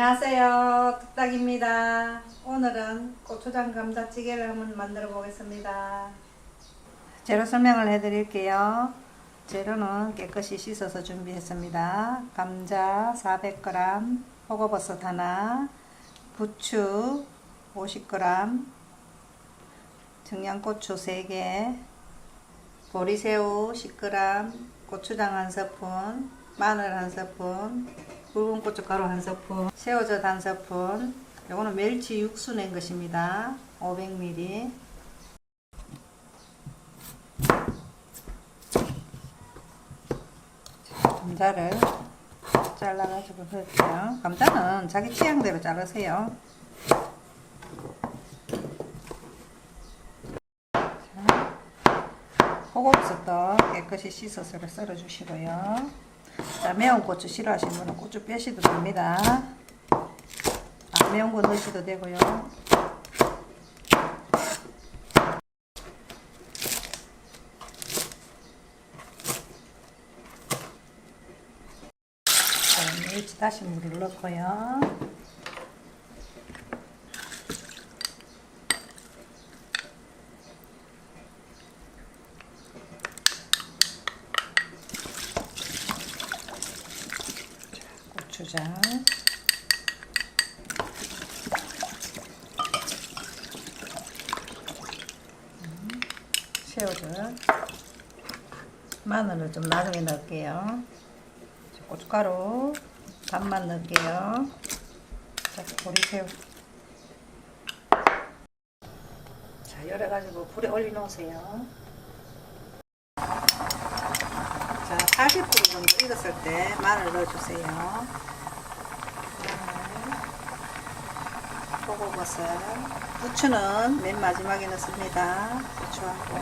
안녕하세요. 뚝딱입니다. 오늘은 고추장 감자찌개를 한번 만들어 보겠습니다. 재료 설명을 해 드릴게요. 재료는 깨끗이 씻어서 준비했습니다. 감자 400g, 표고버섯 하나, 부추 50g, 청양고추 3개, 보리새우 10g, 고추장 한 스푼, 마늘 한 스푼, 굵은 고춧가루 한 스푼, 새우젓 한 스푼, 요거는 멸치 육수 낸 것입니다. 500ml. 감자를 잘라가지고 넣을게요. 감자는 자기 취향대로 자르세요. 호고버섯도 깨끗이 씻어서 썰어주시고요. 자, 매운 고추 싫어하시는 분은 고추 빼셔도 됩니다. 안 매운 거 넣으셔도 되고요. 다시 물을 넣고요. 고추장 새우젓 마늘을 좀 나중에 넣을게요. 자, 고춧가루 반만 넣을게요. 자, 보리새우 자 열어가지고 불에 올려 놓으세요. 자, 80% 정도 익었을 때 마늘 넣어주세요. 마늘, 표고버섯, 부추는 맨 마지막에 넣습니다. 부추하고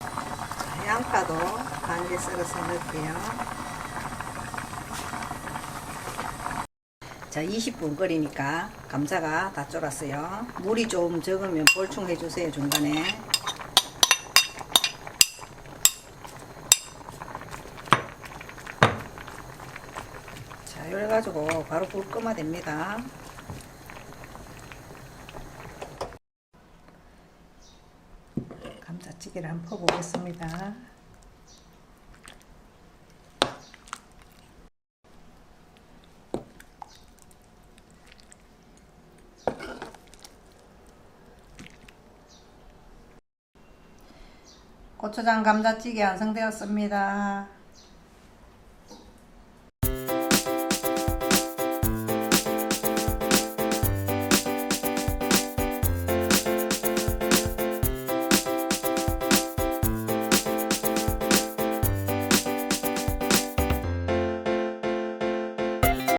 자, 양파도 반개 썰어서 넣을게요. 자, 20분 끓이니까 감자가 다 쫄았어요. 물이 좀 적으면 볼충해 주세요, 중간에. 자, 이래가지고 바로 불 끄면 됩니다. 감자찌개를 한번 퍼보겠습니다. 고추장 감자찌개 완성되었습니다.